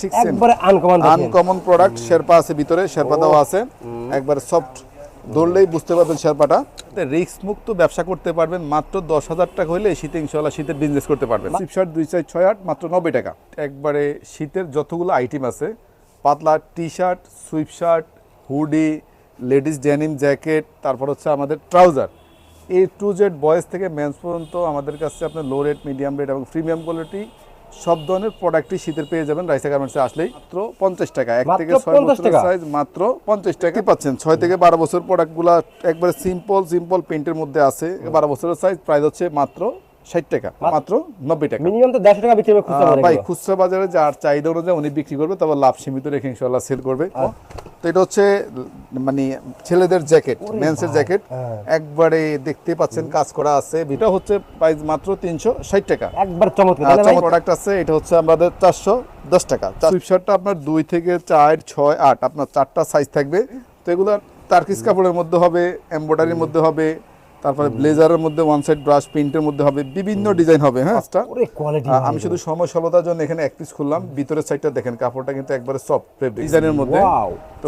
ঠিক একবারে uncommon uncommon product Sherpa আছে ভিতরে শেরপা দেওয়া আছে। একবারে সফট ধরলেই বুঝতে পারবেন শেরপাটা রিক্স মুক্ত ব্যবসা করতে পারবেন মাত্র দশ হাজার টাকা হলে শীতে ইনশাল্লাহ শীতের বিজনেস করতে পারবেন। সিপ শার্ট দুই চার ছয় আট মাত্র নব্বই টাকা। একবারে শীতের যতগুলো আইটেম আছে পাতলা T shirt sweatshirt hoodie ladies denim jacket তারপর হচ্ছে আমাদের trouser A to Z boys থেকে মেন্স পর্যন্ত আমাদের কাছে আপনার লো রেট মিডিয়াম রেট এবং প্রিমিয়াম কোয়ালিটি সব ধরনের প্রোডাক্টই শীতের পেয়ে যাবেন। রাইসা গার্মেন্টসে আসলেই মাত্র পঞ্চাশ টাকা। এক থেকে ছয় 50 বছরের সাইজ মাত্র পঞ্চাশ টাকা। পাচ্ছেন ছয় থেকে বারো বছর প্রোডাক্টগুলো একবারে সিম্পল সিম্পল প্রিন্টের মধ্যে আছে। বারো বছরের সাইজ প্রাইস হচ্ছে মাত্র ষাট টাকা মাত্র নব্বই টাকা। মিনিমাম তো দেড়শো টাকা বিক্রি বাজারে ভাই খুচরা বাজারে যার চাহিদা অনুযায়ী উনি বিক্রি করবে তবে লাভ সীমিত রেখে ইনশাল্লাহ সেল করবে। তো এটা হচ্ছে মানে ছেলেদের জ্যাকেট মেন্সের জ্যাকেট। হ্যাঁ। একবারে দেখতে পাচ্ছেন কাজ করা আছে। এটা হচ্ছে প্রাইস মাত্র তিনশো ষাট টাকা। একবার চমৎকার প্রোডাক্ট আছে এটা হচ্ছে আমাদের চারশো দশ টাকা। সুইপশার্টটা আপনার দুই থেকে চার ছয় আট আপনার চারটা সাইজ থাকবে। তো এগুলো তার্কিস কাপড়ের মধ্যে হবে এমব্রয়ডারির মধ্যে হবে তারপরে ব্লেজারের মধ্যে ওয়ান সাইড ব্রাশ প্রিন্টের মধ্যে হবে বিভিন্ন ডিজাইন হবে হ্যাঁ? কোয়ালিটি আমি শুধু সময় স্বল্পতার জন্য এখানে এক পিস খুললাম ভিতরের সাইডটা দেখেন কাপড়টা কিন্তু একবারে সফট ডিজাইনের মধ্যে.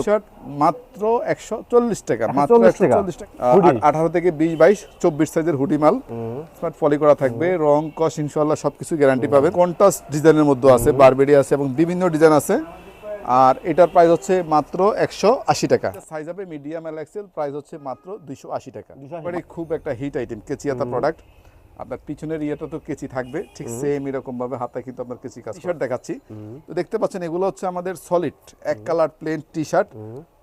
শার্ট মাত্র একশো চল্লিশ টাকা মাত্র 140 একশো টাকা। চল্লিশ টাকা আঠারো থেকে বিশ বাইশ চব্বিশ সাইজের হুডি মাল। স্মার্ট ফলি করা থাকবে রং কস ইনশাল্লাহ সবকিছু গ্যারান্টি পাবেন। কন্টাস ডিজাইনের মধ্যে আছে বারবেরি আছে এবং বিভিন্ন ডিজাইন আছে। আর এটার প্রাইস হচ্ছে মাত্র একশো আশি টাকা। সাইজ হবে মিডিয়াম এল এক্সেল প্রাইস হচ্ছে মাত্র দুইশো আশি টাকা। 280 খুব একটা হিট আইটেম কেচিয়াতা প্রোডাক্ট আপনার পিছনের ইয়েটা তো কেচি থাকবে ঠিক সেম এরকম ভাবে হাতে কিন্তু আপনার কেচি কাজ শার্ট দেখাচ্ছি। তো দেখতে পাচ্ছেন এগুলো হচ্ছে আমাদের সলিড এক কালার প্লেন টি শার্ট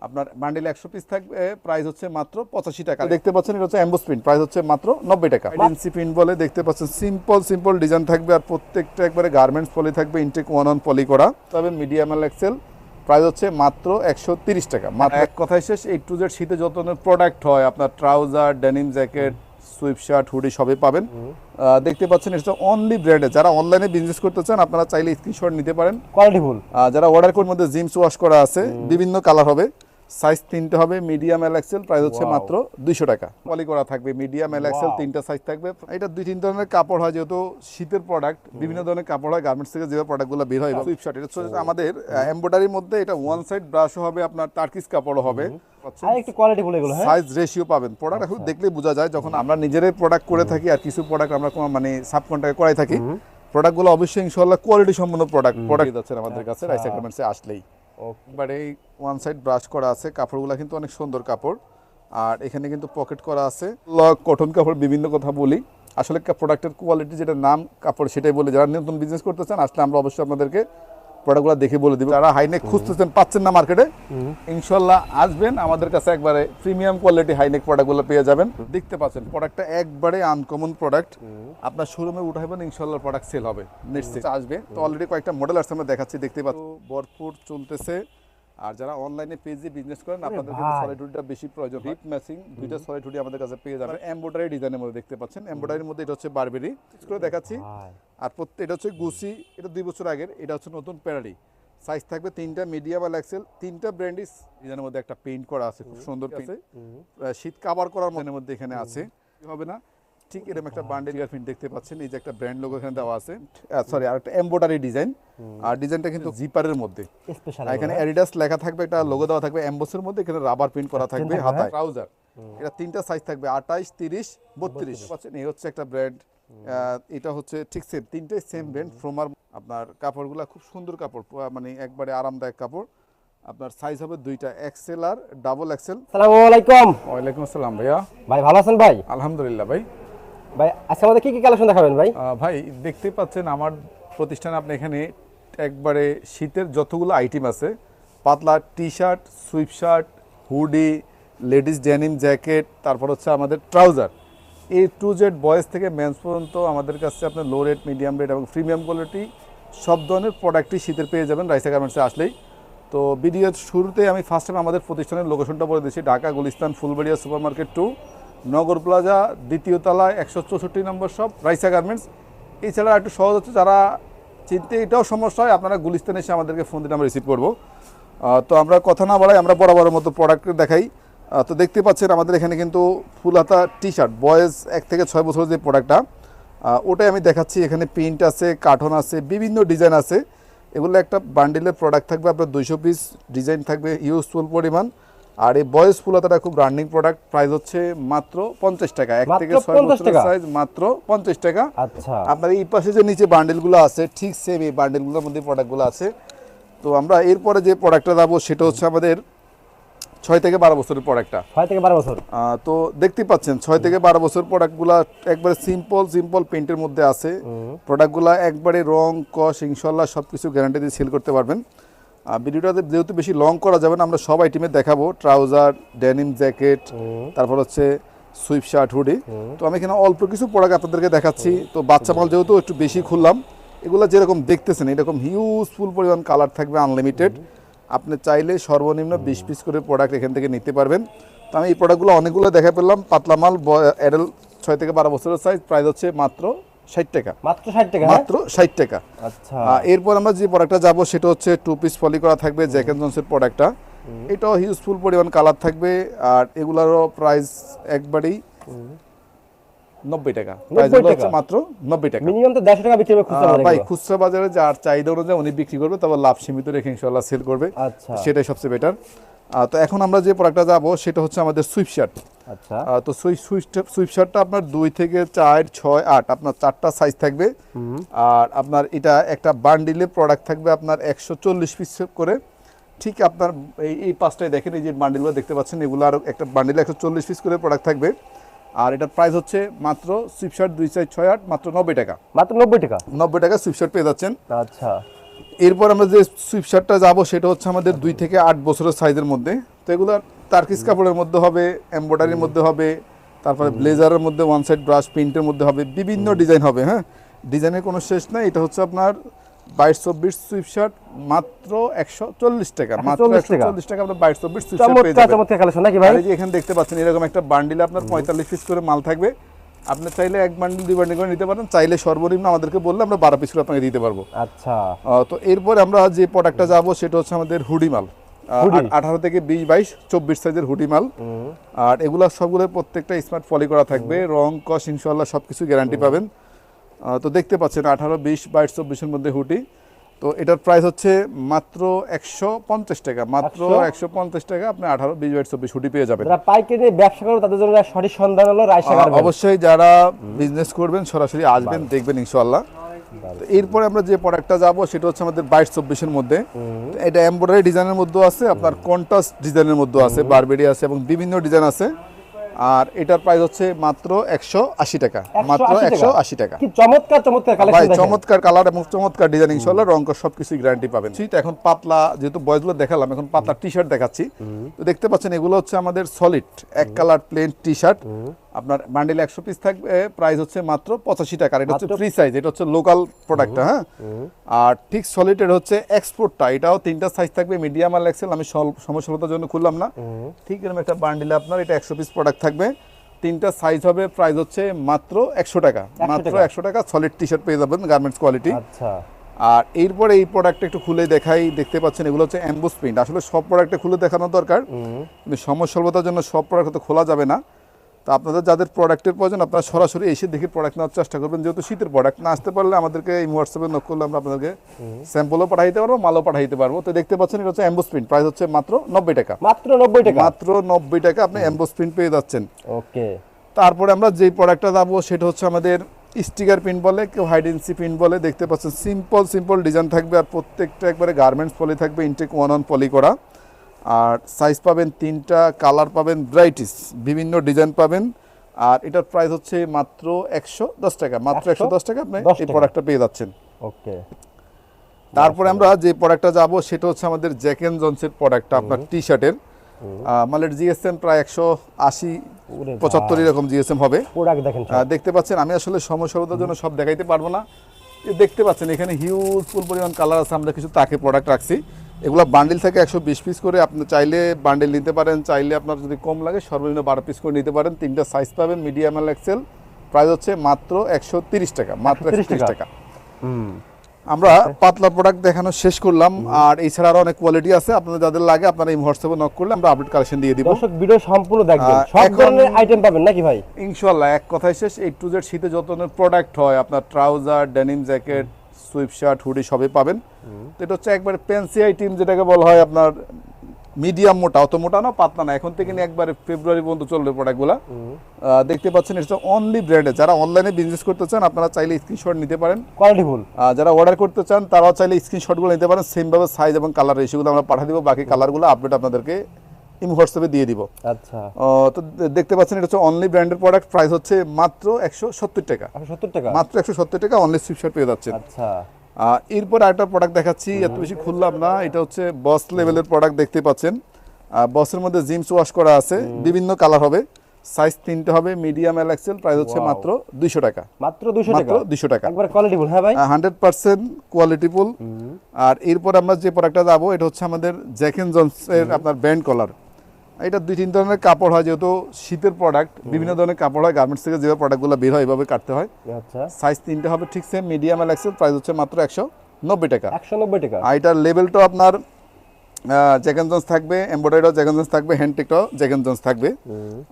আপনার বান্ডেল একশো পিস থাকবে প্রাইস হচ্ছে মাত্র পঁচাশি টাকা। দেখতে পাচ্ছেন এটা হচ্ছে অ্যাম্বোস প্রিন্ট প্রাইস হচ্ছে মাত্র নব্বই টাকা। এজেন্সি প্রিন্ট বলে দেখতে পাচ্ছেন সিম্পল সিম্পল ডিজাইন থাকবে আর প্রত্যেকটা একবারে গার্মেন্টস পলি থাকবে ইনটেক ওয়ান অন পলি করা। তবে মিডিয়াম এল এক্সেল প্রাইস হচ্ছে মাত্র একশো তিরিশ টাকা মাত্র এক কথায় শেষ এই টু জেড শীতে যত প্রোডাক্ট হয় আপনার trouser denim jacket sweatshirt hoodie সবই পাবেন। দেখতে পাচ্ছেন এটা অনলি ব্র্যান্ডে যারা অনলাইনে বিজনেস করতে চান আপনারা চাইলে স্ক্রিনশট নিতে পারেন। কোয়ালিটিফুল যারা অর্ডার করার মধ্যে জিমস ওয়াশ করা আছে বিভিন্ন কালার হবে। সাইজ তিনটে হবে মিডিয়াম এল এক্সেল প্রাইস হচ্ছে মাত্র দুইশো টাকা। পলি করা থাকবে মিডিয়াম এল এক্সেল তিনটা সাইজ থাকবে। এটা দুই তিন ধরনের কাপড় হয় যেহেতু শীতের প্রোডাক্ট বিভিন্ন ধরনের কাপড় হয় গার্মেন্টস থেকে যেভাবে প্রোডাক্টগুলো বের হয় সুইপ শার্ট এটা হচ্ছে আমাদের এমব্রয়ডারির মধ্যে এটা ওয়ান সাইড ব্রাশও হবে আপনার টার্কিস কাপড়ও হবে। হ্যাঁ? সাইজ রেশিও পাবেন। প্রোডাক্ট এখন দেখলেই বোঝা যায় যখন আমরা নিজেরাই প্রোডাক্ট করে থাকি আর কিছু প্রোডাক্ট আমরা মানে সাব কন্ট্রাক্ট করাই থাকি প্রোডাক্টগুলো অবশ্যই ইনশাল্লাহ কোয়ালিটি সম্পন্ন প্রোডাক্ট প্রোডাক্ট যাচ্ছে আমাদের কাছে রাইস গার্মেন্টসে আসলেই। এই ওয়ান সাইড ব্রাশ করা আছে, কাপড়গুলো কিন্তু অনেক সুন্দর কাপড়। আর এখানে কিন্তু পকেট করা আছে। কটন কাপড়, বিভিন্ন কথা বলি। আসলে প্রোডাক্টের কোয়ালিটি যেটা নাম, কাপড়, সেটাই বলে। যারা নতুন বিজনেস করতে চান, আসলে আমরা অবশ্যই আপনাদেরকে প্রোডাক্টগুলো দেখে বলে দেবে। যারা হাইনেক খুঁজতেছেন পাচ্ছেন না মার্কেটে। ইনশাল্লাহ আসবেন। আমাদের কাছে একবারে প্রিমিয়াম কোয়ালিটি হাইনেক প্রোডাক্টগুলো পেয়ে যাবেন। দেখতে পাচ্ছেন প্রোডাক্টটা একবারে আনকমন প্রোডাক্ট। আপনার শোরুমে উঠাইবেন ইনশাল্লাহ প্রোডাক্ট সেল হবে। নিশ্চিত আসবে। তো অলরেডি কয়েকটা মডেল আসছে আমরা দেখাচ্ছি দেখতে পাচ্ছি। ভরপুর চলতেছে আর যারা অনলাইনে পেজে বিজনেস করেন আপনাদের ভাই। সলিড হুডিটা বেশি প্রয়োজন। হিট ম্যাচিং দুইটা সলিড হুডি আমাদের কাছে পেয়ে যাবেন। এমব্রয়ডারি ডিজাইনের মধ্যে দেখতে পাচ্ছেন। এমব্রয়ডারির মধ্যে এটা হচ্ছে বারবেরি করে দেখাচ্ছি। আর প্রত্যেক এটা হচ্ছে গুসি এটা দুই বছর আগের এটা হচ্ছে নতুন প্যারাডি সাইজ থাকবে তিনটা মিডিয়াম আর এক্সেল তিনটা ব্র্যান্ডই ডিজাইনের মধ্যে একটা পেইন্ট করা আছে খুব সুন্দর আছে। শীত কাভার করার মনের মধ্যে এখানে আছে। হবে না? ঠিক এরকম একটা বান্ডেল প্রিন্ট দেখতে পাচ্ছেন এই যে একটা ব্র্যান্ড লোগো এখানে দেওয়া আছে। সরি আর একটা এমব্রয়ডারি ডিজাইন আর ডিজাইনটা কিন্তু জিপারের মধ্যে। স্পেশাল এখানে অ্যাডিডাস লেখা থাকবে একটা লোগো দেওয়া থাকবে এমবোসের মধ্যে এখানে রাবার প্রিন্ট করা থাকবে হাতায়। ট্রাউজার এটা তিনটা সাইজ থাকবে আঠাইশ তিরিশ বত্রিশ। পাচ্ছেন এই হচ্ছে একটা ব্র্যান্ড এটা হচ্ছে ঠিক সেম তিনটাই সেম ব্র্যান্ড ফ্রোমার আপনার কাপড়গুলো খুব সুন্দর কাপড় মানে একবারে আরামদায়ক কাপড়। আপনার সাইজ হবে দুইটা এক্সেল আর ডাবল এক্সেল সালামু আলাইকুম। ওয়ালাইকুম আসসালাম ভাইয়া। ভাই ভালো আছেন ভাই? আলহামদুলিল্লাহ ভাই। ভাই আজকে আমাদের কি কি কালেকশন দেখাবেন ভাই? ভাই, দেখতেই পাচ্ছেন আমার প্রতিষ্ঠানে আপনি এখানে একবারে শীতের যতগুলো আইটেম আছে, পাতলা T shirt sweatshirt hoodie ladies denim jacket তারপর হচ্ছে আমাদের trouser A to Z boys থেকে মেন্স পর্যন্ত আমাদের কাছে আপনার লো রেট মিডিয়াম রেট এবং প্রিমিয়াম কোয়ালিটি সব ধরনের প্রোডাক্টই শীতের পেয়ে যাবেন রাইসা গার্মেন্টসে আসলেই। তো ভিডিওর শুরুতে আমি ফার্স্ট টাইম আমাদের প্রতিষ্ঠানের লোকেশনটা বলে দিচ্ছি Dhaka, Gulistan, Fulbaria super market two Nagar plaza, দ্বিতীয় তলায় একশো চৌষট্টি নম্বর সব রাইসা গার্মেন্টস। এছাড়া একটু সহজ হচ্ছে, যারা চিনতে এটাও সমস্যা হয়, আপনারা গুলিস্তান এসে আমাদেরকে ফোন দিলে আমরা রিসিভ করব। তো আমরা কথা না বাড়াই, আমরা বরাবরের মতো প্রোডাক্ট দেখাই। তো দেখতে পাচ্ছেন আমাদের এখানে কিন্তু ফুল হাতা টি শার্ট বয়েজ এক থেকে ছয় বছরের যে প্রোডাক্টটা ওটাই আমি দেখাচ্ছি, এখানে প্রিন্ট আছে কার্টন আছে, বিভিন্ন ডিজাইন আছে। এগুলো একটা বান্ডিলের প্রোডাক্ট থাকবে, আপনার দুইশো পিস ডিজাইন থাকবে ইউজফুল পরিমাণ। আর এই বয়েস ফুলাতাটা খুব রানিং প্রোডাক্ট প্রাইস হচ্ছে মাত্র পঞ্চাশ টাকা। এক থেকে ছয় বছরের সাইজ মাত্র পঞ্চাশ টাকা। আচ্ছা। আপনার এই পাশে যে নিচে বান্ডেলগুলো আছে ঠিক সেম এই বান্ডেলগুলোর মধ্যে প্রোডাক্টগুলো আছে। তো আমরা এরপরে যে প্রোডাক্টটা যাব সেটা হচ্ছে আমাদের ছয় থেকে বারো বছরের প্রোডাক্টটা ছয় থেকে বারো বছর? তো দেখতে পাচ্ছেন ছয় থেকে বারো বছর প্রোডাক্টগুলো একবারে সিম্পল সিম্পল পেন্টের মধ্যে আছে। প্রোডাক্টগুলো একবারে রং কস ইনশাল্লাহ সব কিছু গ্যারান্টি দিয়ে সেল করতে পারবেন। ভিডিওটাতে যেহেতু বেশি লং করা যাবে না আমরা সব আইটেমে দেখাবো। ট্রাউজার ডেনিম জ্যাকেট তারপর হচ্ছে সুইপ শার্ট হুডি তো আমি এখানে অল্প কিছু প্রোডাক্ট আপনাদেরকে দেখাচ্ছি। তো বাচ্চা মাল যেহেতু একটু বেশি খুললাম এগুলো যেরকম দেখতেছেন এরকম হিউজফুল পরিমাণ কালার থাকবে আনলিমিটেড আপনি চাইলে সর্বনিম্ন বিশ পিস করে প্রোডাক্ট এখান থেকে নিতে পারবেন। তো আমি এই প্রোডাক্টগুলো অনেকগুলো দেখা পেলাম। পাতলা মাল অ্যাডাল ছয় থেকে বারো বছরের সাইজ প্রাইস হচ্ছে মাত্র ষাট টাকা। মাত্র ষাট টাকা হ্যাঁ? মাত্র ষাট টাকা। আচ্ছা। এরপর আমরা যে প্রোডাক্টটা যাব সেটা হচ্ছে টু পিস ফলি করা থাকবে জনসের প্রোডাক্টটা এটাও হিউজফুল পরিমাণ কালার থাকবে আর এগুলারও প্রাইস একবারেই নব্বই টাকা। মাত্র নব্বই টাকা। মিনিমাম তো দেড়শো টাকা বিক্রি হবে খুচরা বাজারে ভাই খুচরা বাজারে যার চাহিদা অনুযায়ী উনি বিক্রি করবে তবে লাভ সীমিত রেখে ইনশাল্লাহ সেল করবে। আচ্ছা। সেটাই সবচেয়ে বেটার তো এখন আমরা যে প্রোডাক্টটা যাব সেটা হচ্ছে আমাদের সুইপ শার্ট আচ্ছা। তো সুই সুইপ শার্টটা আপনার দুই থেকে চার ছয় আট আপনার চারটা সাইজ থাকবে। আর আপনার এটা একটা বান্ডিলে প্রোডাক্ট থাকবে আপনার একশো চল্লিশ পিস করে। ঠিক আপনার এই এই পাঁচটায় দেখেন এই যে বান্ডিলগুলো দেখতে পাচ্ছেন এগুলো আরও একটা বান্ডিলে একশো চল্লিশ পিস করে প্রোডাক্ট থাকবে। আর এটার প্রাইস হচ্ছে মাত্র সুইপ শার্ট দুই চার ছয় আট মাত্র নব্বই টাকা। মাত্র নব্বই টাকা? নব্বই টাকা সুইপ শার্ট পেয়ে যাচ্ছেন। আচ্ছা। এরপর আমরা যে সুইপ শার্টটা যাব সেটা হচ্ছে আমাদের দুই থেকে আট বছরের সাইজের মধ্যে। তো এগুলো তার্কিস কাপড়ের মধ্যে হবে এমব্রয়ডারির মধ্যে হবে তারপরে ব্লেজারের মধ্যে ওয়ান সাইড ব্রাশ প্রিন্টের মধ্যে হবে বিভিন্ন ডিজাইন হবে হ্যাঁ? ডিজাইনের কোনো শেষ নাই এটা হচ্ছে আপনার বাইশ চব্বিশ সুইপ শার্ট মাত্র একশো চল্লিশ টাকা মাত্র একশো চল্লিশ টাকা। আপনার বাইশ চব্বিশ সুইপ শার্ট পেয়ে যাবেন। এখানে দেখতে পাচ্ছেন এরকম একটা বান্ডিলে আপনার পঁয়তাল্লিশ পিস করে মাল থাকবে। আপনি চাইলে এক বান্ডিল দুই বান্ডিল করে নিতে পারেন। চাইলে সর্বনিম্ন আমাদেরকে বললে আমরা বারো পিস করে আপনাকে দিতে পারব। আচ্ছা। তো এরপর আমরা যে প্রোডাক্টটা যাব সেটা হচ্ছে আমাদের হুডি মাল। আহ, হুডি? আ- আঠারো থেকে বিশ বাইশ চব্বিশ সাইজের হুডি মাল। আর এগুলা সবগুলো প্রত্যেকটা স্মার্ট ফলি করা থাকবে। রং কস ইনশাল্লাহ সব কিছু গ্যারান্টি পাবেন। তো দেখতে পাচ্ছেন আঠারো বিশ বাইশ চব্বিশের মধ্যে হুডি। তো এটার প্রাইস হচ্ছে মাত্র একশো পঞ্চাশ টাকা। মাত্র একশো? পঞ্চাশ টাকা আপনি আঠারো বিশ বাইশ চব্বিশ হুডি পেয়ে যাবেন। যারা পাইকারি ব্যবসা করো তাদের জন্য সঠিক সন্ধান হলো রায়সা অবশ্যই যারা বিজনেস করবেন সরাসরি আসবেন দেখবেন ইনশাল্লাহ এরপরে আমরা যে প্রোডাক্টটা যাব সেটা হচ্ছে আমাদের বাইশ চব্বিশের মধ্যে। এটা এমব্রয়ডারি ডিজাইনের মধ্যেও আছে আপনার কন্ট্রাস্ট ডিজাইনের মধ্যেও আছে বারবেরি আছে এবং বিভিন্ন ডিজাইন আছে। আর এটার প্রাইস হচ্ছে মাত্র একশো আশি টাকা। মাত্র একশো আশি টাকা। চমৎকার চমৎকার ভাই চমৎকার কালার এবং চমৎকার ডিজাইনিং ইনশাল্লাহ রং সবকিছু গ্যারান্টি পাবেন। শীত এখন পাতলা যেহেতু বয়সগুলো দেখালাম এখন পাতলা টি শার্ট দেখাচ্ছি। তো দেখতে পাচ্ছেন এগুলো হচ্ছে আমাদের সলিড এক কালার প্লেন টি শার্ট আপনার বান্ডেল একশো পিস থাকবে প্রাইস হচ্ছে মাত্র পঁচাশি টাকা। এটা হচ্ছে ফ্রি সাইজ এটা হচ্ছে লোকাল প্রোডাক্টটা হ্যাঁ? আর ঠিক সলিড এটা হচ্ছে এক্সপোর্টটা এটাও তিনটা সাইজ থাকবে মিডিয়াম আর এক্সেল আমি সমস্যালতার জন্য খুললাম না। ঠিক এরকম একটা বান্ডিলে আপনার এটা একশো পিস প্রোডাক্ট থাকবে। তিনটা সাইজ হবে প্রাইস হচ্ছে মাত্র একশো টাকা। মাত্র একশো টাকা সলিড টি শার্ট পেয়ে যাবেন গার্মেন্টস কোয়ালিটি আচ্ছা। আর এরপরে এই প্রোডাক্টটা একটু খুলে দেখাই দেখতে পাচ্ছেন এগুলো হচ্ছে অ্যাম্বুস প্রিন্ট আসলে সব প্রোডাক্টে খুলে দেখানো দরকার। কিন্তু সময় স্বল্পতার জন্য সব প্রোডাক্ট তো খোলা যাবে না। তো আপনাদের যাদের প্রোডাক্টের প্রয়োজন আপনারা সরাসরি এসে দেখে প্রোডাক্ট নেওয়ার চেষ্টা করবেন। যেহেতু শীতের প্রোডাক্ট না আসতে পারলে আমাদেরকে এই হোয়াটসঅ্যাপে নক করলে আমরা আপনাদেরকে স্যাম্পলও পাঠাইতে পারব মালও পাঠাইতে পারব। তো দেখতে পাচ্ছেন এটা হচ্ছে অ্যাম্বুস প্রিন্ট প্রাইস হচ্ছে মাত্র নব্বই টাকা। মাত্র নব্বই টাকা? মাত্র নব্বই টাকা আপনি অ্যাম্বুস প্রিন্ট পেয়ে যাচ্ছেন। ওকে। তারপরে আমরা যেই প্রোডাক্টটা যাব সেটা হচ্ছে আমাদের স্টিকার প্রিন্ট বলে কেউ হাইডেন্সি প্রিন্ট বলে। দেখতে পাচ্ছেন সিম্পল সিম্পল ডিজাইন থাকবে আর প্রত্যেকটা একবারে গার্মেন্টস পলি থাকবে ইনটেক ওয়ান অন পলি করা। আর সাইজ পাবেন তিনটা কালার পাবেন ব্রাইটিস বিভিন্ন ডিজাইন পাবেন। আর এটার প্রাইস হচ্ছে মাত্র একশো দশ টাকা মাত্র একশো দশ টাকা আপনি এই প্রোডাক্টটা পেয়ে যাচ্ছেন। ওকে তারপরে আমরা যে প্রোডাক্টটা যাব সেটা হচ্ছে আমাদের জ্যাক এন্ড জনসের প্রোডাক্টটা আপনার টি শার্টের মালের জিএসএম প্রায় একশো আশি পঁচাত্তর এরকম জিএসএম হবে। দেখতে পাচ্ছেন আমি আসলে সময় স্বল্পতার জন্য সব দেখাইতে পারব না। দেখতে পাচ্ছেন এখানে হিউজ ফুল পরিমাণ কালার আছে আমরা কিছু তাকে প্রোডাক্ট রাখছি। এগুলো বান্ডিল থেকে একশো বিশ পিস করে আপনি চাইলে বান্ডিল নিতে পারেন চাইলে আপনার যদি কম লাগে সর্বনিম্ন বারো পিস করে নিতে পারেন। তিনটা সাইজ পাবেন মিডিয়াম এল এক্সেল প্রাইস হচ্ছে মাত্র একশো তিরিশ টাকা মাত্র একশো তিরিশ টাকা। আমরা পাতলা প্রোডাক্ট দেখানো শেষ করলাম। আর এছাড়া আরও অনেক কোয়ালিটি আছে। আপনাদের যাদের লাগে আপনারা এই হোয়াটসঅ্যাপে নক করলে আমরা আপডেট কালেকশন দিয়ে দিব। দর্শক ভিডিও সম্পূর্ণ দেখবেন। সব ধরনের আইটেম পাবেন নাকি ভাই? ইনশাল্লাহ এক কথায় শেষ। এই টু জেড শীতে যত ধরনের প্রোডাক্ট হয় আপনার trouser denim jacket sweatshirt hoodie সবই পাবেন। তো এটা হচ্ছে একবারে পেন্সি আইটেম যেটাকে বলা হয় আপনার মিডিয়াম মোটা অত মোটা না পাতলা না। এখন থেকে নিয়ে একবারে ফেব্রুয়ারি পর্যন্ত চলবে প্রোডাক্টগুলো দেখতে পাচ্ছেন এটা অনলি ব্র্যান্ডে যারা অনলাইনে বিজনেস করতে চান আপনারা চাইলে স্ক্রিনশট নিতে পারেন। কোয়ালিটি ফুল যারা অর্ডার করতে চান তারাও চাইলে স্ক্রিনশটগুলো নিতে পারেন। সেমভাবে সাইজ এবং কালার রেশিওগুলো আমরা পাঠিয়ে দিব। বাকি কালারগুলো আপডেট আপনাদেরকে ইম হোয়াটসঅ্যাপে দিয়ে দিব। আচ্ছা। তো দেখতে পাচ্ছেন এটা হচ্ছে অনলি ব্র্যান্ডের প্রোডাক্ট প্রাইস হচ্ছে মাত্র একশো সত্তর টাকা। সত্তর টাকা? মাত্র একশো সত্তর টাকা অনলি সুইপশার্ট পেয়ে যাচ্ছেন। আচ্ছা। এরপর আরেকটা প্রোডাক্ট দেখাচ্ছি এত বেশি খুললাম না এটা হচ্ছে বস লেভেলের প্রোডাক্ট দেখতে পাচ্ছেন। বসের মধ্যে জিমস ওয়াশ করা আছে বিভিন্ন কালার হবে। সাইজ তিনটে হবে মিডিয়াম এল এক্সেল প্রাইস হচ্ছে মাত্র দুইশো টাকা। মাত্র দুশো মাত্র টাকা? দুইশো টাকা। একবার কোয়ালিটি ফুল হ্যাঁ ভাই? হান্ড্রেড পার্সেন্ট কোয়ালিটিফুল আর এরপর আমরা যে প্রোডাক্টটা যাব এটা হচ্ছে আমাদের জ্যাকেন এন্ড জনসের আপনার ব্যান্ড কলার এটা দুই তিন ধরনের কাপড় হয় যেহেতু শীতের প্রোডাক্ট বিভিন্ন ধরনের কাপড় হয় গার্মেন্টস থেকে যেভাবে প্রোডাক্টগুলো বের হয় এভাবে কাটতে হয়। আচ্ছা। সাইজ তিনটে হবে ঠিক same medium L XL price হচ্ছে মাত্র একশো নব্বই টাকা। একশো নব্বই টাকা। আর এটার লেভেলটাও আপনার জ্যাকেন জন্স থাকবে এমব্রয়ডারিও জ্যাকেন জন্স থাকবে হ্যান্ডটেকটাও জ্যাকেন জন্স থাকবে।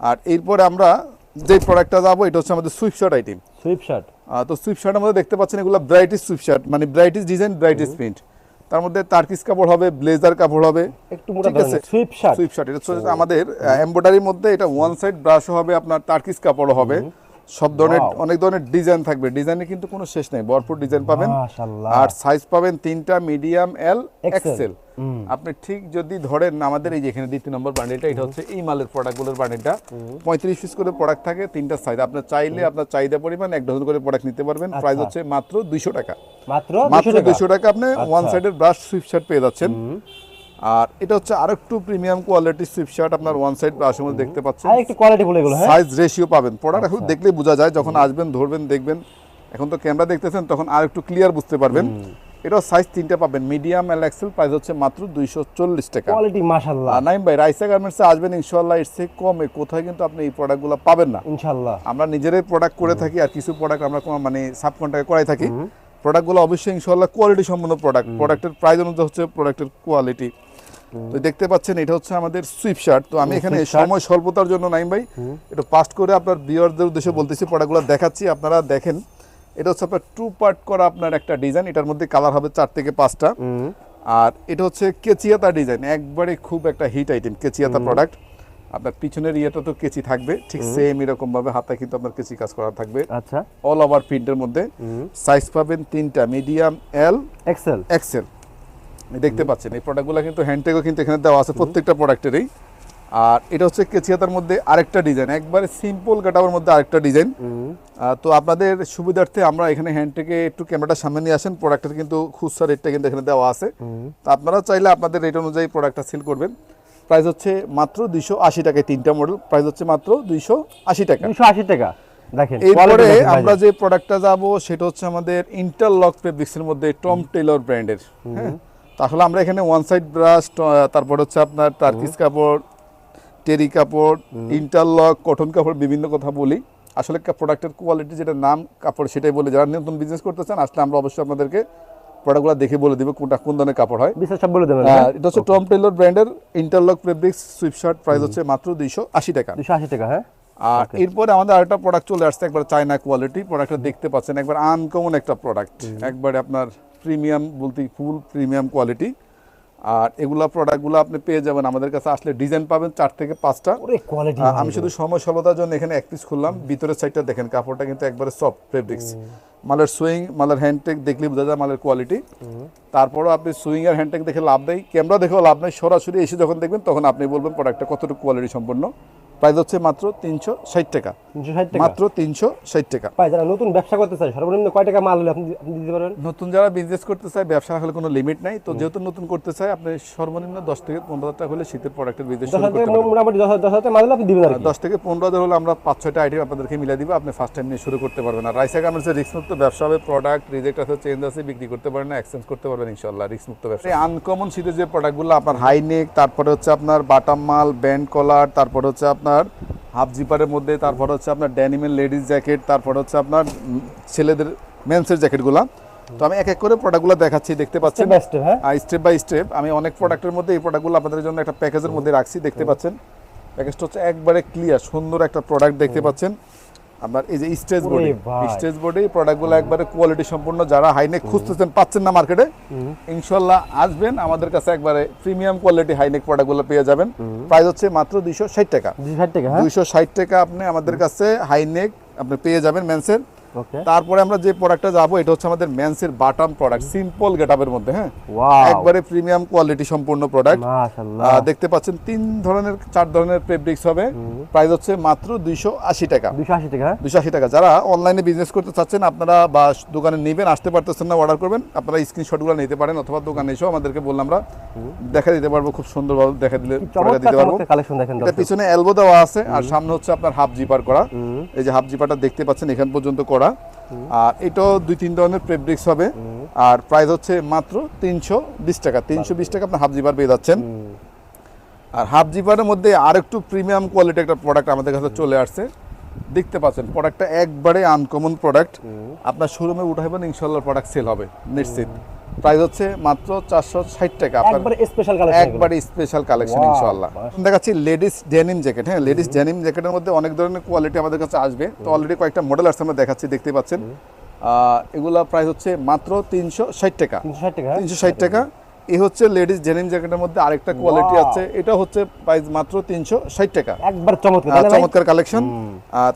আর এরপরে আমরা যে প্রোডাক্টটা যাব এটা হচ্ছে আমাদের sweatshirt item sweatshirt তো সুইপ শার্টের মধ্যে দেখতে পাচ্ছেন এগুলো ব্রাইটিস সুইপ শার্ট মানে ব্রাইটিস ডিজাইন ব্রাইটিস প্রিন্ট তার মধ্যে তার্কিস কাপড় হবে ব্লেজার কাপড় হবে। একটু মোটা ঠিক আছে। সুইপ শার্ট সুইপ শার্ট এটা আমাদের এমব্রয়ডারির মধ্যে এটা ওয়ান সাইড ব্রাশ হবে আপনার তার্কিস কাপড় হবে। সব ধরনের অনেক ধরনের ডিজাইন থাকবে। ডিজাইনে কিন্তু কোনো শেষ নেই। ভরপুর ডিজাইন পাবেন। আর সাইজ পাবেন তিনটা মিডিয়াম এল এক্সেল আপনি ঠিক যদি ধরেন আমাদের এই যেখানে দ্বিতীয় নম্বর বান্ডিলটা এটা হচ্ছে এই মালের প্রোডাক্টগুলোর বান্ডিলটা পঁয়ত্রিশ পিস করে প্রোডাক্ট থাকে তিনটা সাইজ আপনার চাইলে আপনার চাহিদা পরিমাণ এক ডজন করে প্রোডাক্ট নিতে পারবেন। প্রাইস আচ্ছা। হচ্ছে মাত্র দুইশো টাকা। মাত্র মাত্র 200 টাকা? দুইশো টাকা আপনি ওয়ান। সাইডের ব্রাশ সুইপ শার্ট পেয়ে যাচ্ছেন। আর এটা হচ্ছে আরেকটু প্রিমিয়াম কোয়ালিটির সুইপ শার্ট আপনার ওয়ান সাইড ব্রাশের মধ্যে দেখতে পাচ্ছেন। আর একটু কোয়ালিটি ফুল এগুলো হ্যাঁ? সাইজ রেশিও পাবেন। প্রোডাক্ট এখন দেখলেই বোঝা যায় যখন আসবেন ধরবেন দেখবেন এখন তো ক্যামেরা দেখতেছেন তখন আর একটু ক্লিয়ার বুঝতে পারবেন। এটাও সাইজ তিনটা পাবেন। মিডিয়াম এল এক্সেল প্রাইস হচ্ছে মাত্র দুইশো চল্লিশ টাকা। কোয়ালিটি মাশাআল্লাহ। নাইম ভাই রাইসা গার্মেন্টসে আসবেন ইনশাল্লাহ এর চেয়ে কমে কোথায় কিন্তু আপনি এই প্রোডাক্টগুলো পাবেন না। ইনশাআল্লাহ। আমরা নিজেরাই প্রোডাক্ট করে থাকি আর কিছু প্রোডাক্ট আমরা কোনো মানে সাব কন্ট্রাক্ট করাই থাকি। প্রোডাক্টগুলো অবশ্যই ইনশাল্লাহ কোয়ালিটি সম্পন্ন প্রোডাক্ট প্রোডাক্টের প্রাইস অনুযায়ী হচ্ছে প্রোডাক্টের কোয়ালিটি তো দেখতে পাচ্ছেন এটা হচ্ছে আমাদের সুইপ শার্ট তো আমি এখানে সময় স্বল্পতার জন্য নাইম ভাই। একটু পাস্ট করে আপনার বিয়ারদের উদ্দেশ্যে বলতেছি প্রোডাক্টগুলো দেখাচ্ছি আপনারা দেখেন। এটা হচ্ছে আপনার টু পার্ট করা আপনার একটা ডিজাইন এটার মধ্যে কালার হবে চার থেকে পাঁচটা। আর এটা হচ্ছে কেচিয়াতা ডিজাইন একবারে খুব একটা হিট আইটেম কেচিয়াতা প্রোডাক্ট আপনার পিছনের ইয়েটা তো কেচি থাকবে ঠিক সেম এরকম ভাবে হাতে কিন্তু আপনার কেচি কাজ করা থাকবে। আচ্ছা। অল ওভার প্রিন্টের মধ্যে। সাইজ পাবেন তিনটা মিডিয়াম এল এক্সেল এক্সেল দেখতে পাচ্ছেন এই প্রোডাক্টগুলো কিন্তু হ্যান্ডটেগও কিন্তু এখানে দেওয়া আছে প্রত্যেকটা প্রোডাক্টেরই আর এটা হচ্ছে কেচিয়াতার মধ্যে আরেকটা ডিজাইন একবারে সিম্পল কাটাবার মধ্যে আরেকটা ডিজাইন তো আপনাদের সুবিধার্থে আমরা এখানে হ্যান্ডটেকে একটু ক্যামেরাটা সামনে নিয়ে আসেন প্রোডাক্টের কিন্তু খুচরা রেটটা কিন্তু এখানে দেওয়া আছে। তো আপনারা চাইলে আপনাদের রেট অনুযায়ী প্রোডাক্টটা সেল করবেন। প্রাইস হচ্ছে মাত্র দুইশো আশি টাকায় তিনটা মডেল প্রাইস হচ্ছে মাত্র দুইশো আশি টাকা। দুশো আশি টাকা। দেখেন এরপরে আমরা। যে প্রোডাক্টটা যাব সেটা হচ্ছে আমাদের ইন্টারলক ফেব্রিক্সের মধ্যে টম টেলর ব্র্যান্ডের হ্যাঁ? তাহলে আমরা এখানে ওয়ান সাইড ব্রাশ তারপর হচ্ছে আপনার টার্কিস কাপড় টেরি কাপড় ইন্টারলক কটন কাপড় বিভিন্ন কথা বলি। আসলে প্রোডাক্টের কোয়ালিটি যেটা নাম কাপড় সেটাই বলে। যারা নতুন বিজনেস করতে চান আসলে আমরা অবশ্যই আপনাদেরকে প্রোডাক্টগুলো দেখে বলে দিব কোনটা কোন ধরনের কাপড় হয়। বিস্তার সব বলে দেবেন আহ, এটা হচ্ছে টম টেলর ব্র্যান্ডের interlock fabrics sweatshirt price হচ্ছে মাত্র দুইশো আশি টাকা। দুশো আশি টাকা হ্যাঁ? আর এরপরে আমাদের আরেকটা প্রোডাক্ট চলে আসছে একবার চায়না কোয়ালিটি প্রোডাক্টটা দেখতে পাচ্ছেন একবার আনকমন একটা প্রোডাক্ট একবারে আপনার প্রিমিয়াম বলতে ফুল প্রিমিয়াম কোয়ালিটি আর এগুলা প্রোডাক্টগুলো আপনি পেয়ে যাবেন। আমাদের কাছে আসলে ডিজাইন পাবেন চার থেকে পাঁচটা। আমি শুধু সময় স্বল্পতার জন্য এখানে এক পিস খুললাম। ভিতরের সাইডটা দেখেন কাপড়টা কিন্তু একবারে সফট ফেব্রিক্স মালের সুইং মালের হ্যান্ডটেক দেখলে বোঝা যায় মালের কোয়ালিটি তারপরও আপনি সুইং আর হ্যান্ডটেক দেখে লাভ নেই। ক্যামেরা দেখেও লাভ নেই। সরাসরি এসে যখন দেখবেন তখন আপনি বলবেন প্রোডাক্টটা কতটুকু কোয়ালিটি সম্পন্ন। প্রাইস হচ্ছে মাত্র তিনশো ষাট টাকা। মাত্র তিনশো ষাট টাকা। ভাই যারা নতুন ব্যবসা করতে চায় সর্বনিম্ন কয় টাকা মাল হলে আপনি দিতে পারবেন? নতুন যারা বিজনেস করতে চায় ব্যবসা হলে কোনো লিমিট নাই। তো যেহেতু নতুন করতে চায় আপনি সর্বনিম্ন দশ থেকে পনেরো হাজার টাকা হলে শীতের প্রোডাক্টের বিজনেস দশ হাজার মোটামুটি দশ হাজার দশ হাজার টাকা মাল হলে আপনি দিবেন দশ থেকে পনেরো হাজার হলে আমরা পাঁচ ছয়টা আইটেম আপনাদেরকে মিলে দিব। আপনি ফার্স্ট টাইম নিয়ে শুরু করতে পারবেন। আর রাইসা গার্মেন্টসের রিস্ক মুক্ত ব্যবসা হবে প্রোডাক্ট রিজেক্ট আছে চেঞ্জ আছে বিক্রি করতে পারেন না এক্সচেঞ্জ করতে পারবেন ইনশাল্লাহ রিস্ক মুক্ত ব্যবসা আনকমন শীতের যে প্রোডাক্টগুলো আপনার হাইনেক তারপরে হচ্ছে আপনার বাটাম মাল ব্যান্ড কলার তারপর হচ্ছে আপনার হাফ জিপারের মধ্যে তারপর হচ্ছে আপনার ড্যানিমেল লেডিস জ্যাকেট তারপর হচ্ছে আপনার ছেলেদের মেন্সের জ্যাকেটগুলো তো আমি এক এক করে প্রোডাক্টগুলো দেখাচ্ছি দেখতে পাচ্ছেন? Step by step step by step আমি অনেক প্রোডাক্টের মধ্যে এই প্রোডাক্টগুলো আপনাদের জন্য একটা প্যাকেজের মধ্যে রাখছি দেখতে পাচ্ছেন? প্যাকেজটা হচ্ছে একবারে ক্লিয়ার সুন্দর একটা প্রোডাক্ট দেখতে পাচ্ছেন? আপনার এই যে স্টেজ বডি স্টেজ বডি প্রোডাক্টগুলো একবারে কোয়ালিটি সম্পূর্ণ যারা হাইনেক খুঁজতেছেন পাচ্ছেন না মার্কেটে ইনশাল্লাহ আসবেন। আমাদের কাছে একবারে প্রিমিয়াম কোয়ালিটি হাইনেক প্রোডাক্টগুলো পেয়ে যাবেন। প্রাইস হচ্ছে মাত্র দুইশো ষাট টাকা। দুশো ষাট টাকা হ্যাঁ? দুইশো ষাট টাকা আপনি আমাদের কাছে হাইনেক আপনি পেয়ে যাবেন মেন্সের তারপরে আমরা যে প্রোডাক্টটা যাব এটা হচ্ছে আমাদের মেন্সের বাটাম প্রোডাক্ট সিম্পল গেটআপের মধ্যে হ্যাঁ? একবারে প্রিমিয়াম কোয়ালিটি সম্পূর্ণ প্রোডাক্ট দেখতে পাচ্ছেন তিন ধরনের চার ধরনের ফেব্রিক্স হবে। প্রাইস হচ্ছে মাত্র দুইশো আশি টাকা। দুশো আশি টাকা হ্যাঁ? আশি টাকা। যারা অনলাইনে বিজনেস করতে চাচ্ছেন আপনারা বা দোকানে নেবেন আসতে পারতেছেন না অর্ডার করবেন আপনারা স্ক্রিনশটগুলো নিতে পারেন অথবা দোকানে এসেও আমাদেরকে বললাম আমরা দেখা দিতে পারব খুব সুন্দরভাবে দেখা দিলে কি দিতে পারব। এটা পিছনে এলবো দেওয়া আছে আর সামনে হচ্ছে আপনার হাফ জিপার করা। এই যে হাফ জিপারটা দেখতে পাচ্ছেন এখান পর্যন্ত করা। আর এটাও দুই তিন ধরনের ফেব্রিক্স হবে। আর প্রাইস হচ্ছে মাত্র তিনশো বিশ টাকা। তিনশো বিশ টাকা আপনি হাফ জিপার পেয়ে যাচ্ছেন। আর হাফ জিপারের মধ্যে আরেকটু প্রিমিয়াম কোয়ালিটি একটা প্রোডাক্ট আমাদের কাছে চলে আসছে। দেখতে পাচ্ছেন প্রোডাক্টটা একবারে আনকমন প্রোডাক্ট আপনার শোরুমে উঠাইবেন ইনশাল্লাহ প্রোডাক্ট সেল হবে নিশ্চিত। প্রাইস হচ্ছে মাত্র চারশো ষাট টাকা আপনার একবারে স্পেশাল কালেকশন একবারে স্পেশাল কালেকশন মাশাআল্লাহ। দেখাচ্ছি লেডিস ডেনিম জ্যাকেট হ্যাঁ লেডিস ডেনিম জ্যাকেটের মধ্যে অনেক ধরনের কোয়ালিটি আমাদের কাছে আসবে। তো অলরেডি কয়েকটা মডেল আসছে আমরা দেখাচ্ছি দেখতে পাচ্ছেন। এগুলা প্রাইস হচ্ছে মাত্র তিনশো ষাট টাকা। তিনশো ষাট টাকা? তিনশো ষাট টাকা। এই হচ্ছে লেডিস ডেনিম জ্যাকেটের মধ্যে আরেকটা কোয়ালিটি আছে। এটা হচ্ছে প্রাইস মাত্র তিনশো ষাট টাকা। একবার চমৎকার চমৎকার কালেকশন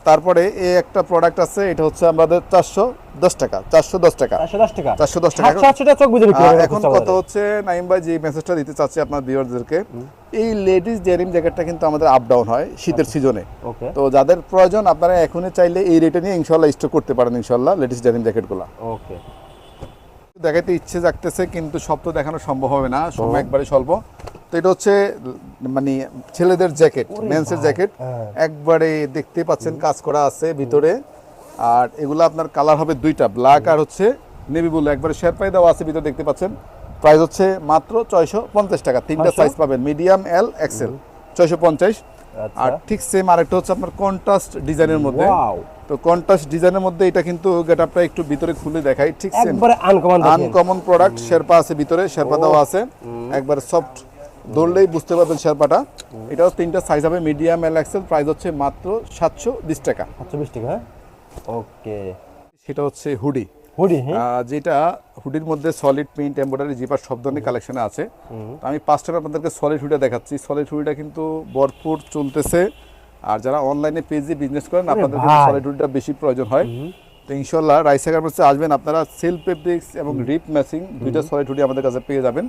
তারপরে এই একটা প্রোডাক্ট আছে এটা হচ্ছে আমাদের চারশো দশ টাকা চারশো দশ টাকা। চারশো দশ টাকা। চারশো দশ টাকা। সাতশো আটশো টাকা চোখ বুঝে বিক্রি এখন কত। হচ্ছে? নাইম ভাই যে মেসেজটা দিতে চাচ্ছি আপনার ভিউয়ারদেরকে এই লেডিস ডেনিম জ্যাকেটটা কিন্তু আমাদের আপ ডাউন হয় শীতের সিজনে তো যাদের প্রয়োজন আপনারা এখনই চাইলে এই রেটে নিয়ে ইনশাল্লাহ স্টক করতে পারেন ইনশাল্লাহ লেডিস ডেনিম জ্যাকেটগুলো। ওকে দেখাইতে ইচ্ছে জাগতেছে কিন্তু সব তো দেখানো সম্ভব হবে না সময় একবারে স্বল্প। তো এটা হচ্ছে মানে ছেলেদের জ্যাকেট মেন্সের জ্যাকেট। হ্যাঁ। একবারে দেখতে পাচ্ছেন কাজ করা আছে ভিতরে। আর এগুলো আপনার কালার হবে দুইটা ব্ল্যাক আর হচ্ছে নেভি ব্লু একবারে শেরপাই দেওয়া আছে ভিতরে দেখতে পাচ্ছেন। প্রাইস হচ্ছে মাত্র ছয়শো পঞ্চাশ টাকা। তিনটা সাইজ পাবেন মিডিয়াম এল এক্সেল ছয়শো পঞ্চাশ। আর ঠিক সেম আরেকটা হচ্ছে আপনার কন্ট্রাস্ট ডিজাইনের মধ্যে। তো কন্ট্রাস্ট ডিজাইনের মধ্যে এটা কিন্তু গেটআপটা একটু ভিতরে খুলে দেখাই। ঠিক সেম একবারে আনকমন আনকমন প্রোডাক্ট শেরপা আছে ভিতরে শেরপা দেওয়া আছে। একবার সফট ধরলেই বুঝতে পারবেন শেরপাটা। এটাও তিনটা সাইজ হবে মিডিয়াম এল এক্সেল প্রাইস হচ্ছে মাত্র সাতশো বিশ টাকা। সাতশো বিশ টাকা হ্যাঁ? ওকে সেটা হচ্ছে হুডি হুডি যেটা হুডির মধ্যে সলিড প্রিন্ট এমব্রয়ডারি জিপার সব ধরনের কালেকশনে আছে। তো আমি পাঁচটা আপনাদেরকে সলিড হুডিটা দেখাচ্ছি। সলিড হুডিটা কিন্তু ভরপুর চলতেছে। আর যারা অনলাইনে পেজে বিজনেস করেন আপনাদের। সলিড হুডিটা বেশি প্রয়োজন হয়। তো ইনশাল্লাহ রাইসা গার্মেন্টসে আসবেন। আপনারা সেল ফেব্রিক্স এবং রিপ ম্যাচিং দুইটা সলিড হুডি আমাদের কাছে পেয়ে যাবেন।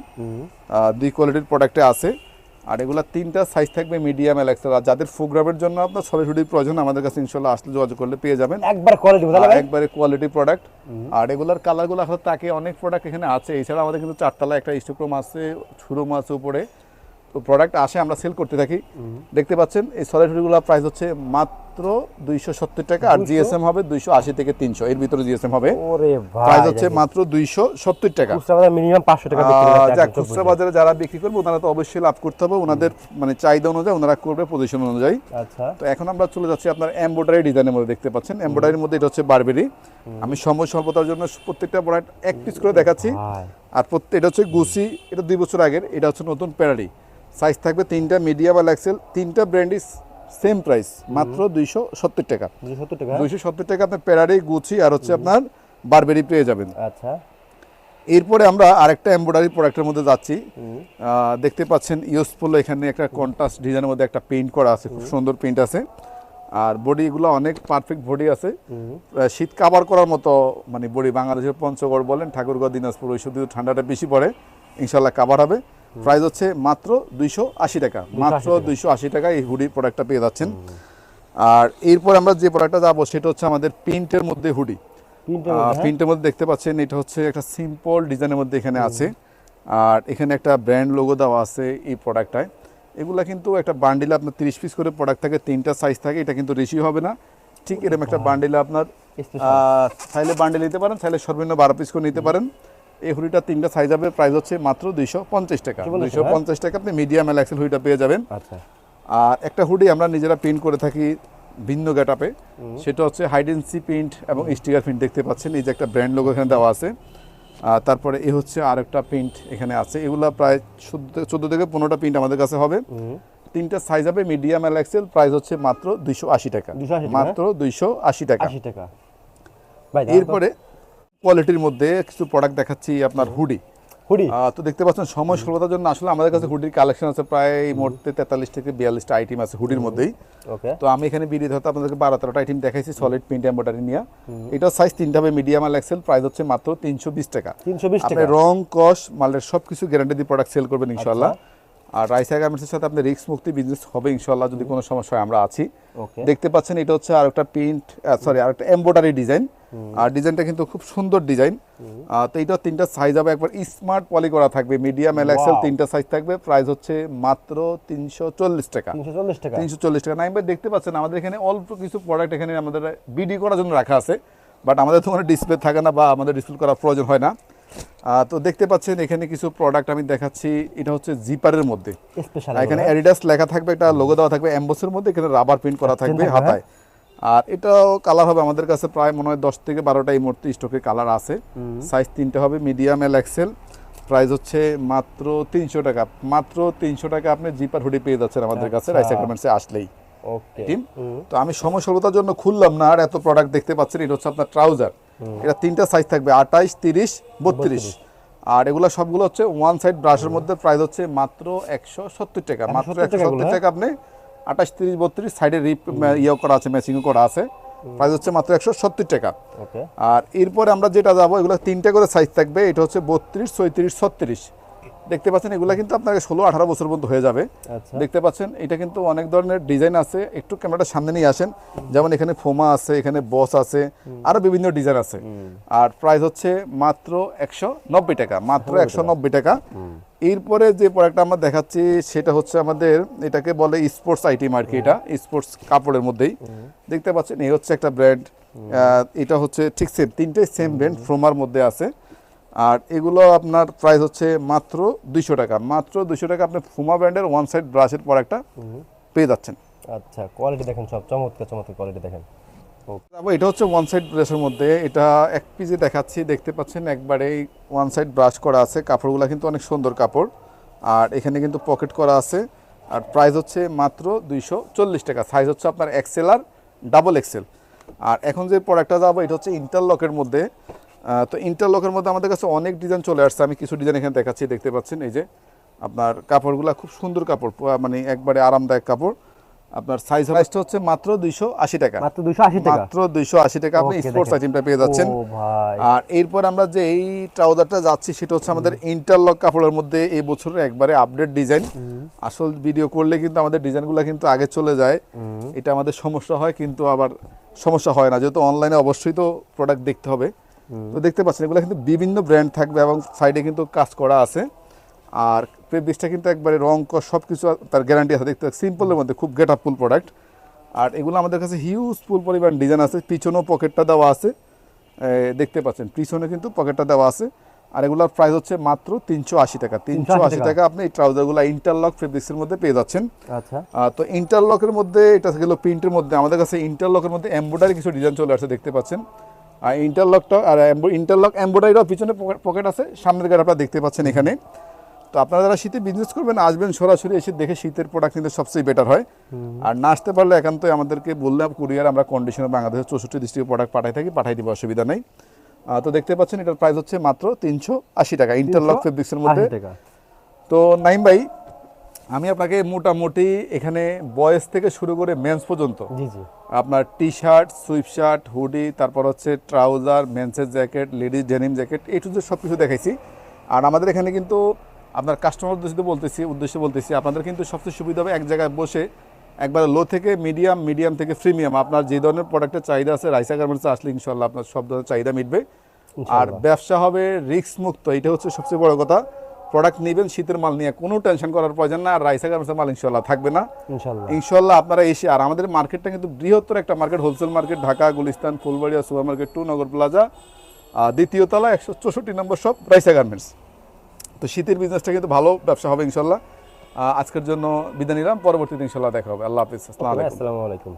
দুই কোয়ালিটির প্রোডাক্টে আছে। আর এগুলা তিনটা সাইজ থাকবে মিডিয়াম এক্সেল আর যাদের ফোগ্রাফের জন্য আপনার হুডির প্রয়োজন আমাদের কাছে ইনশাল্লাহ আসলে যোগাযোগ করলে পেয়ে যাবেন। একবার কোয়ালিটি একবারে কোয়ালিটি প্রোডাক্ট আর এগুলার কালারগুলো আসলে তাকে অনেক প্রোডাক্ট এখানে আছে। এছাড়া আমাদের কিন্তু চারতলা একটা স্টোক্রোম আছে ছুরো মাছ উপরে। প্রোডাক্ট আসে আমরা সেল করতে থাকি। দেখতে পাচ্ছেন এই সলিডগুলো প্রাইস হচ্ছে মাত্র দুইশো সত্তর টাকা আর জিএসএম হবে দুইশো আশি থেকে তিনশো। এর ভিতরে জিএসএম হবে। প্রাইস হচ্ছে মাত্র দুইশো সত্তর টাকা। মিনিমাম পাঁচশো টাকা যাক খুচরা বাজারে যারা বিক্রি করবে ওনারা তো অবশ্যই লাভ করতে হবে। ওনাদের মানে চাহিদা অনুযায়ী ওনারা করবে পজিশন অনুযায়ী। আচ্ছা। তো এখন আমরা চলে যাচ্ছি আপনার এমব্রয়ডারি ডিজাইনের মধ্যে দেখতে পাচ্ছেন? এমব্রয়ডারির মধ্যে এটা হচ্ছে বারবেরি আমি সময় স্বল্পতার জন্য প্রত্যেকটা প্রোডাক্ট এক পিস করে দেখাচ্ছি। আর প্রত্যেক এটা হচ্ছে গুসি এটা দুই বছর আগের এটা হচ্ছে নতুন প্যারাডি সাইজ থাকবে তিনটা মিডিয়াম আর এক্সেল তিনটা ব্র্যান্ডই সেম প্রাইস মাত্র দুইশো সত্তর টাকা। দুইশো সত্তর টাকা? আপনার প্যারাডি গুচি আর হচ্ছে আপনার বারবেরি পেয়ে যাবেন। আচ্ছা। এরপরে আমরা আরেকটা এমব্রয়ডারি প্রোডাক্টের মধ্যে যাচ্ছি। দেখতে পাচ্ছেন ইউজফুল এখানে একটা কন্ট্রাস্ট ডিজাইনের মধ্যে একটা পেইন্ট করা আছে খুব সুন্দর পেইন্ট আছে। আর বডিগুলো অনেক পারফেক্ট বডি আছে। শীত কাভার করার মতো মানে বডি বাংলাদেশের পঞ্চগড় বলেন ঠাকুরগাঁও দিনাজপুর ওই শুধু ঠান্ডাটা বেশি পড়ে ইনশাল্লাহ কাভার হবে। প্রাইস হচ্ছে মাত্র দুইশো আশি টাকা। মাত্র দুইশো আশি টাকা এই হুডি প্রোডাক্টটা পেয়ে যাচ্ছেন। আর এরপর আমরা যে প্রোডাক্টটা যাব সেটা হচ্ছে আমাদের প্রিন্টের মধ্যে হুডি প্রিন্টের মধ্যে দেখতে পাচ্ছেন এটা হচ্ছে একটা সিম্পল ডিজাইনের মধ্যে এখানে আছে। আর এখানে একটা ব্র্যান্ড লোগো দেওয়া আছে এই প্রোডাক্টটায় এগুলা কিন্তু একটা বান্ডিলে আপনার তিরিশ পিস করে প্রোডাক্ট থাকে তিনটা সাইজ থাকে এটা কিন্তু রেশি হবে না। ঠিক এরকম একটা বান্ডিলে আপনার আহ, চাইলে বান্ডিল নিতে পারেন চাইলে সর্বনিম্ন বারো পিস করে নিতে পারেন। এই হুডিটা তিনটা সাইজ হবে প্রাইস হচ্ছে মাত্র দুইশো পঞ্চাশ টাকা। দুইশো পঞ্চাশ টাকা আপনি মিডিয়াম এল এক্সেল হুডিটা পেয়ে যাবেন। আচ্ছা। আর একটা হুডি আমরা নিজেরা প্রিন্ট করে থাকি ভিন্ন গেটআপে। সেটা হচ্ছে হাইডেন্সি প্রিন্ট এবং স্টিকার প্রিন্ট দেখতে পাচ্ছেন। এই যে একটা ব্র্যান্ড লোগো এখানে দেওয়া আছে। আর তারপরে এ হচ্ছে আরেকটা প্রিন্ট এখানে আছে। এগুলা প্রায় চোদ্দ থেকে পনেরোটা প্রিন্ট আমাদের কাছে হবে। তিনটা সাইজ হবে মিডিয়াম এল এক্সেল প্রাইস হচ্ছে মাত্র দুইশো আশি টাকা। মাত্র দুইশো আশি টাকা। আশি তো- এরপরে কোয়ালিটির মধ্যে কিছু প্রোডাক্ট দেখাচ্ছি আপনার হুডি হুডি তো দেখতে পাচ্ছেন সময় স্বল্পতার জন্য আসলে আমাদের কাছে হুডির কালেকশন আছে প্রায় মোটতে তেতাল্লিশ থেকে বিয়াল্লিশটা আইটেম আছে হুডির মধ্যেই। ওকে তো আমি এখানে বিড়ি ধরতে আপনাদেরকে বারো তেরোটা আইটেম দেখাইছি সলিড প্রিন্ট এম্বয়ডারি নিয়ে। এটা সাইজ তিনটা হবে মিডিয়াম আর এক্সেল প্রাইস হচ্ছে মাত্র তিনশো বিশ টাকা। তিনশো বিশ টাকা? রং কস মালের সব কিছু গ্যারান্টি দিয়ে প্রোডাক্ট সেল করবেন ইনশাল্লাহ আর রাইসা গার্মেন্টসের সাথে আপনি রিস্ক মুক্তি বিজনেস হবে ইনশাল্লাহ যদি কোনো সমস্যা হয় আমরা আছি। দেখতে পাচ্ছেন এটা হচ্ছে আর একটা প্রিন্ট সরি আর একটা এম্বয়ডারি ডিজাইন আর ডিজাইনটা কিন্তু খুব সুন্দর ডিজাইন। তো এটা তিনটা সাইজ হবে। একবার স্মার্ট পলি করা থাকবে। মিডিয়াম এল এক্সেল তিনটা সাইজ থাকবে। প্রাইস হচ্ছে মাত্র তিনশো চল্লিশ টাকা। তিনশো চল্লিশ টাকা। ভাই দেখতে পাচ্ছেন আমাদের এখানে অল্প কিছু প্রোডাক্ট এখানে আমাদের বিডি করার জন্য রাখা আছে। বাট আমাদের তো কোনো ডিসপ্লে থাকে না বা আমাদের ডিসপ্লে করার প্রয়োজন হয় না। তো দেখতে পাচ্ছেন এখানে কিছু প্রোডাক্ট আমি দেখাচ্ছি। এটা হচ্ছে জিপারের মধ্যে। এখানে অ্যাডিডাস লেখা থাকবে একটা লোগো দেওয়া থাকবে। এমবসের মধ্যে এখানে রাবার প্রিন্ট করা থাকবে থাকবে, হাতায়। আর এটাও কালার হবে আমাদের কাছে প্রায় মনে হয় দশ থেকে বারোটা এই মুহূর্তে স্টকে কালার আছে। সাইজ তিনটে হবে মিডিয়াম এল এক্সেল প্রাইস হচ্ছে মাত্র তিনশো টাকা। মাত্র তিনশো টাকা আপনি জিপার হুডি পেয়ে যাচ্ছেন আমাদের কাছে আচ্ছা। রাইস গার্মেন্টসে আসলেই। টিম তো আমি সময় স্বল্পতার জন্য খুললাম না আর এত প্রোডাক্ট দেখতে পাচ্ছেন এটা হচ্ছে আপনার ট্রাউজার এটা তিনটা সাইজ থাকবে আঠাইশ তিরিশ বত্রিশ। আর এগুলো সবগুলো হচ্ছে ওয়ান সাইড ব্রাশের মধ্যে প্রাইস হচ্ছে মাত্র একশো সত্তর টাকা। মাত্র একশো সত্তর টাকা আপনি আঠাশ তিরিশ বত্রিশ সাইডে রিপ ইয়ে করা আছে ম্যাচিংও করা আছে। প্রাইস হচ্ছে মাত্র একশো সত্তর টাকা। আর এরপরে আমরা যেটা যাব এগুলো তিনটে করে সাইজ থাকবে এটা হচ্ছে বত্রিশ ছয়ত্রিশ ছত্রিশ। দেখতে পাচ্ছেন এগুলো কিন্তু আপনাকে ষোলো আঠারো বছর পর্যন্ত হয়ে যাবে। আচ্ছা। দেখতে পাচ্ছেন এটা কিন্তু অনেক ধরনের ডিজাইন আছে। একটু ক্যামেরাটা সামনে নিয়ে আসেন। যেমন এখানে ফোমা আছে এখানে বস আছে আরও বিভিন্ন ডিজাইন আছে। আর প্রাইস হচ্ছে মাত্র একশো নব্বই টাকা মাত্র একশো নব্বই টাকা। এরপরে যে প্রোডাক্টটা আমরা দেখাচ্ছি সেটা হচ্ছে আমাদের এটাকে বলে স্পোর্টস আইটেম আর কি এটা স্পোর্টস কাপড়ের মধ্যেই। দেখতে পাচ্ছেন এই হচ্ছে একটা ব্র্যান্ড। এটা হচ্ছে ঠিক সেম তিনটে সেম ব্র্যান্ড ফ্রোমার মধ্যে আছে। আর এগুলো আপনার প্রাইস হচ্ছে মাত্র দুইশো টাকা। মাত্র দুইশো টাকা আপনি ফুমা ব্র্যান্ডের ওয়ান সাইড ব্রাশের প্রোডাক্টটা পেয়ে যাচ্ছেন। আচ্ছা কোয়ালিটি দেখেন সব চমৎকার চমৎকার কোয়ালিটি দেখেন। তারপর এটা হচ্ছে ওয়ান সাইড ব্রাশের মধ্যে এটা এক পিসে দেখাচ্ছি দেখতে পাচ্ছেন একবারে ওয়ান সাইড ব্রাশ করা আছে কাপড়গুলো কিন্তু অনেক সুন্দর কাপড়। আর এখানে কিন্তু পকেট করা আছে আর প্রাইস হচ্ছে মাত্র দুইশো চল্লিশ টাকা। সাইজ হচ্ছে আপনার এক্সেল আর ডাবল এক্সেল আর এখন যে প্রোডাক্টটা যাব এটা হচ্ছে ইন্টারলকের মধ্যে। তো ইন্টারলকের মধ্যে আমাদের কাছে অনেক ডিজাইন চলে আসছে। আমি কিছু ডিজাইন এখানে দেখাচ্ছি দেখতে পাচ্ছেন এই যে আপনার কাপড়গুলো খুব সুন্দর কাপড় মানে একবারে আরামদায়ক কাপড়। আপনার সাইজ সাইজটা হচ্ছে মাত্র দুইশো আশি টাকা। মাত্র টাকা। দুইশো আশি টাকা আপনি স্পোর্টস আইটেমটা পেয়ে যাচ্ছেন। আর এরপর আমরা যে এই ট্রাউজারটা যাচ্ছি সেটা হচ্ছে আমাদের ইন্টারলক কাপড়ের মধ্যে এই বছরের একবারে আপডেট ডিজাইন আসল ভিডিও করলে কিন্তু আমাদের ডিজাইনগুলো কিন্তু আগে চলে যায়। এটা আমাদের সমস্যা হয় কিন্তু আবার সমস্যা হয় না। যেহেতু অনলাইনে অবশ্যই তো প্রোডাক্ট দেখতে হবে। তো দেখতে পাচ্ছেন এগুলো কিন্তু বিভিন্ন ব্র্যান্ড থাকবে এবং সাইডে কিন্তু কাজ করা আছে। আর ফেব্রিক্সটা কিন্তু একবারে রং কস সব কিছু তার গ্যারান্টি আছে। দেখতে সিম্পলের মধ্যে খুব গেট আপফুল প্রোডাক্ট আর এগুলো আমাদের কাছে হিউজফুল পরিমাণ ডিজাইন আছে। পিছনেও পকেটটা দেওয়া আছে। দেখতে পাচ্ছেন পিছনে কিন্তু পকেটটা দেওয়া আছে। আর এগুলোর প্রাইস হচ্ছে মাত্র তিনশো আশি টাকা। তিনশো আশি টাকা। আপনি এই ট্রাউজারগুলো ইন্টারলক ফেব্রিক্সের মধ্যে পেয়ে যাচ্ছেন। আচ্ছা। তো ইন্টারলকের মধ্যে এটা গেল প্রিন্টের মধ্যে আমাদের কাছে ইন্টারলকের মধ্যে এমব্রয়ডারি কিছু ডিজাইন চলে আসছে দেখতে পাচ্ছেন। আর ইন্টারলকটা আর ইন্টারলক এমব্রয়ডারিরও পিছনে পকেট আছে। সামনের গাড়ি আপনারা দেখতে পাচ্ছেন এখানে। তো আপনারা যারা শীতে বিজনেস করবেন আসবেন সরাসরি এসে দেখে শীতের প্রোডাক্ট নিতে সবচেয়ে বেটার হয়। আর না আসতে পারলে একান্তই আমাদেরকে বললাম কুরিয়ার আমরা কন্ডিশনে বাংলাদেশের চৌষট্টি ডিস্ট্রিক্ট প্রোডাক্ট পাঠাই থাকি পাঠাই দিব অসুবিধা নেই। তো দেখতে পাচ্ছেন এটার প্রাইস হচ্ছে মাত্র তিনশো আশি টাকা। ইন্টারলক ফেব্রিক্সের মধ্যে। তো নাইম ভাই আমি আপনাকে মোটামুটি এখানে বয়েস থেকে শুরু করে মেন্স পর্যন্ত জি জি। আপনার T shirt sweatshirt hoodie তারপর হচ্ছে trouser মেন্সের jacket ladies denim jacket A to সব কিছু দেখাইছি। আর আমাদের এখানে কিন্তু আপনার কাস্টমার উদ্দেশ্যে বলতেছি উদ্দেশ্যে বলতেছি আপনাদের কিন্তু সবচেয়ে সুবিধা হবে এক জায়গায় বসে একবার লো থেকে মিডিয়াম মিডিয়াম থেকে প্রিমিয়াম আপনার যে ধরনের প্রোডাক্টের চাহিদা আছে রাইসা গার্মেন্টসে আসলে ইনশাল্লাহ আপনার সব ধরনের চাহিদা মিটবে। আর ব্যবসা হবে রিস্ক মুক্ত এটা হচ্ছে সবচেয়ে বড় কথা। প্রোডাক্ট নেবেন শীতের মাল নিয়ে কোনো টেনশন করার প্রয়োজন না। আর রাইসা গার্মেন্টসের মাল ইনশাল্লাহ থাকবে না। ইনশাল্লাহ। ইনশাল্লাহ আপনারা এসে আর আমাদের মার্কেটটা কিন্তু বৃহত্তর একটা market wholesale market Dhaka Gulistan Fulbaria super market two Nagar plaza দ্বিতীয় তলা একশো চৌষট্টি নম্বর সব রাইসা গার্মেন্টস তো শীতের বিজনেসটা কিন্তু ভালো ব্যবসা হবে ইনশাল্লাহ। আজকের জন্য বিদায় নিলাম। পরবর্তীতে ইনশাল্লাহ দেখা হবে। আল্লাহ হাফিজ। আসসালামু আলাইকুম।